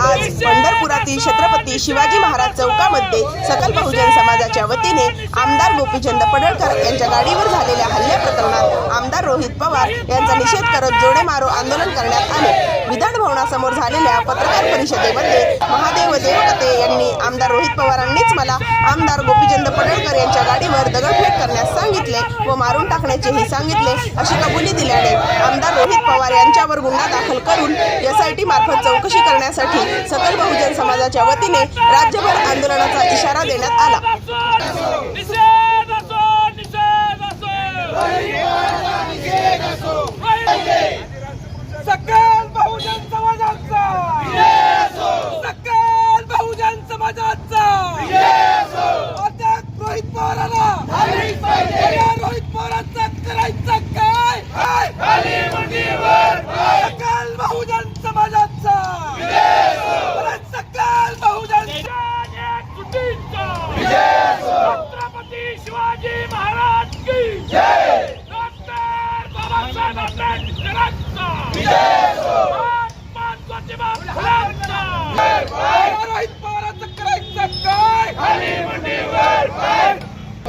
आज येथील छत्रपती शिवाजी महाराज चौकामध्ये सकल बहुजन समाजाच्या वतीने आमदार गोपीचंद पडळकर यांच्या गाडीवर झालेल्या हल्ल्या प्रकरणात आमदार रोहित पवार यांचा निषेध करत जोडे मारो आंदोलन करण्यात आले. विधान भवनासमोर झालेल्या पत्रकार परिषदेमध्ये महादेव देवकते यांनी आमदार रोहित पवारांनीच मला आमदार गोपीचंद पडळकर यांच्या गाडीवर दगडफेक करण्यास सांगितले व मारून टाकण्याचेही सांगितले अशी कबुली दिल्याने आमदार रोहित पवार यांच्यावर गुन्हा दाखल करून एसआयटी मार्फत चौकशी करण्यासाठी सकल बहुजन समाजाच्या वतीने राज्यभर आंदोलनाचा इशारा देण्यात आला.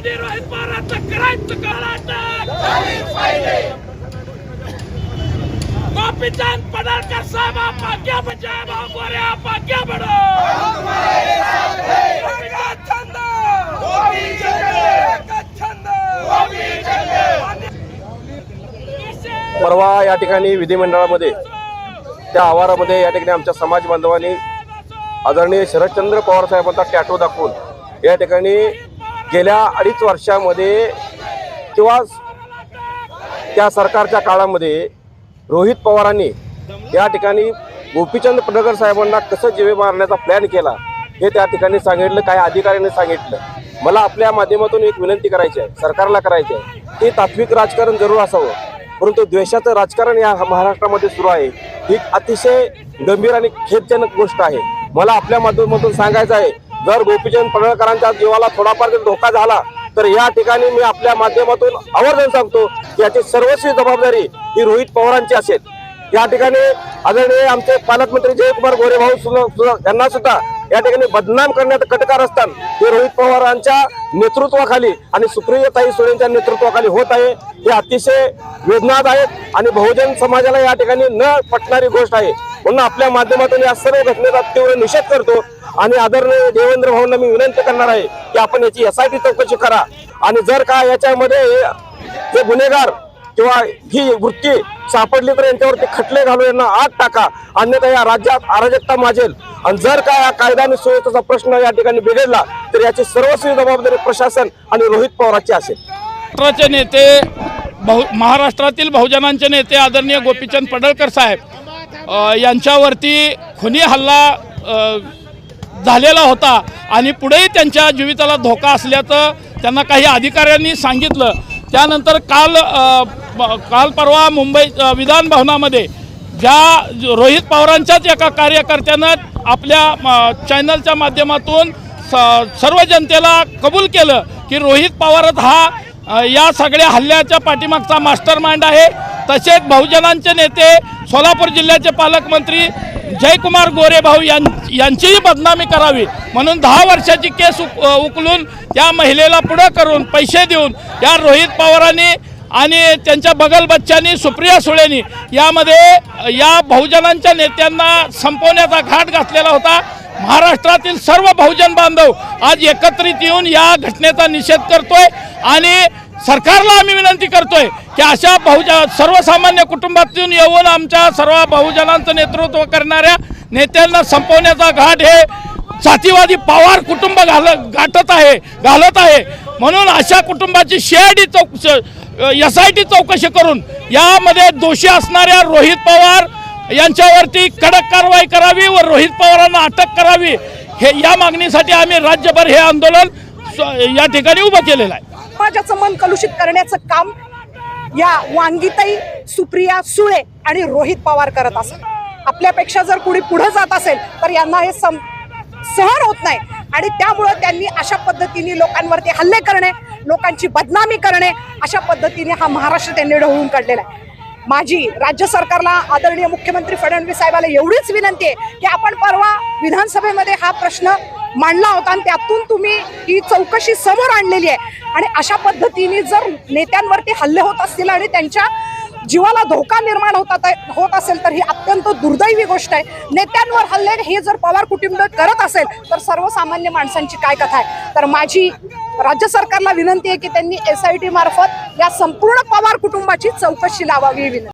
जातीवादी रोहित पवारांचं करायचं काय अटक गोपीचंद पडळकर साहेब छंद परवा या ठिकाणी विधिमंडळामध्ये त्या आवारामध्ये या ठिकाणी आमच्या समाज बांधवांनी आदरणीय शरदचंद्र पवार साहेबांचा टॅटो दाखवून या ठिकाणी गेल्या अडीच वर्षामध्ये किंवा त्या सरकारच्या काळामध्ये रोहित पवारांनी या ठिकाणी गोपीचंद पडळकर साहेबांना कसं जीवे मारण्याचा प्लॅन केला हे त्या ठिकाणी सांगितलं काही अधिकाऱ्यांनी सांगितलं. मला आपल्या माध्यमातून एक विनंती करायची आहे सरकारला करायची आहे की तात्विक राजकारण जरूर असावं. परंतु द्वेषाचं राजकारण या महाराष्ट्रामध्ये सुरू आहे. ही अतिशय गंभीर आणि खेदजनक गोष्ट आहे. मला आपल्या माध्यमातून सांगायचं आहे जर गोपीचंद पडळकरांच्या जीवाला थोडाफार जर धोका झाला तर या ठिकाणी मी आपल्या माध्यमातून आवर्जून सांगतो की याची सर्वस्वी जबाबदारी ही रोहित पवारांची असेल. या ठिकाणी आदरणीय आमचे पालकमंत्री जयकुमार गोरेभाऊ यांना सुद्धा या ठिकाणी बदनाम करण्यात कटकार असताना हे रोहित पवारांच्या नेतृत्वाखाली आणि सुप्रियताई सुरेंच्या नेतृत्वाखाली होत आहे. हे अतिशय वेदनादायक आणि बहुजन समाजाला या ठिकाणी न पटणारी गोष्ट आहे. म्हणून आपल्या माध्यमातून या सर्व घटनेचा तीव्र निषेध करतो. आणि आदरणीय देवेंद्र भाऊंना मी विनंती करणार आहे की आपण याची एसआयटी चौकशी करा. आणि जर का याच्यामध्ये जे गुन्हेगार किंवा ही वृत्ती सापडली तर यांच्यावरती खटले घालून यांना आत टाका. अन्यथा या राज्यात अराजकता माजेल. आणि जर का या कायदा आणि सुव्यवस्थेचा प्रश्न या ठिकाणी बिघडला तर याची सर्वस्वी जबाबदारी प्रशासन आणि रोहित पवारांची असेल. महाराष्ट्राचे नेते बहु महाराष्ट्रातील बहुजनांचे नेते आदरणीय गोपीचंद पडळकर साहेब यांच्यावरती खुनी हल्ला झालेला होता. आणि पुढेही त्यांच्या जीविताला धोका असल्याचं त्यांना काही अधिकाऱ्यांनी सांगितलं. त्यानंतर काल काल परवा मुंबई विधान भवनामध्ये ज्या रोहित पवारांच्याच एका कार्यकर्त्यानं आपल्या म, चॅनलच्या माध्यमातून स- सर्व जनतेला कबूल केलं की रोहित पवारच हा या सगळ्या हल्ल्याच्या पाठीमागचा मास्टर माइंड आहे. तसेच बहुजनांचे नेते सोलापूर जिल्ह्याचे पालकमंत्री जयकुमार गोरे भाऊ यां यांचीही बदनामी करावी. म्हणून दहा वर्षाची केस उक उकलून त्या महिलेला पुढं करून पैसे देऊन या रोहित पवारांनी आणि त्यांच्या बगल बच्चांनी सुप्रिया सुळेनी यामध्ये या बहुजनांच्या नेत्यांना संपवण्याचा घाट घातलेला होता. महाराष्ट्रातील सर्व बहुजन बांधव आज एकत्रित येऊन या घटनेचा निषेध करतोय आणि सरकारला आम्ही विनंती करतोय की अशा बहुज सर्वसामान्य कुटुंबातून येऊन आमच्या सर्व बहुजनांचं नेतृत्व करणाऱ्या नेत्यांना संपवण्याचा घाट हे जातीवादी पवार कुटुंब घाल गाठत आहे घालत आहे. म्हणून अशा कुटुंबाची शेआयडी चौक एस आय टी चौकशी करून यामध्ये दोषी असणाऱ्या रोहित पवार यांच्यावरती कडक कारवाई करावी व रोहित पवारांना अटक करावी. हे या मागणीसाठी आम्ही राज्यभर हे आंदोलन या ठिकाणी उभं केलेलं आहे. समाजाचं मन कलुषित करण्याचं काम या वांगीताई सुप्रिया सुळे आणि रोहित पवार करत असत. आपल्यापेक्षा जर कुणी पुढे जात असेल तर यांना हे सम सहन होत नाही. आणि त्यामुळं त्यांनी अशा पद्धतीने लोकांवरती हल्ले करणे लोकांची बदनामी करणे अशा पद्धतीने हा महाराष्ट्र त्यांनी ढवळून काढलेला आहे. माझी राज्य सरकारला आदरणीय मुख्यमंत्री फडणवीस साहेबाला एवढीच विनंती आहे की आपण परवा विधानसभेमध्ये हा प्रश्न मांडला होता आणि त्यातून तुम्ही ही चौकशी समोर आणलेली आहे. आणि अशा पद्धतीने जर नेत्यांवरती हल्ले होत असतील आणि त्यांच्या जीवाला धोका निर्माण होतात होत असेल तर ही अत्यंत दुर्दैवी गोष्ट आहे. नेत्यांवर हल्ले हे जर पवार कुटुंब करत असेल तर सर्वसामान्य माणसांची काय कथा आहे? तर माझी राज्य सरकारला विनंती आहे की त्यांनी एस आय टी मार्फत या संपूर्ण पवार कुटुंबाची चौकशी लावावी विनंती.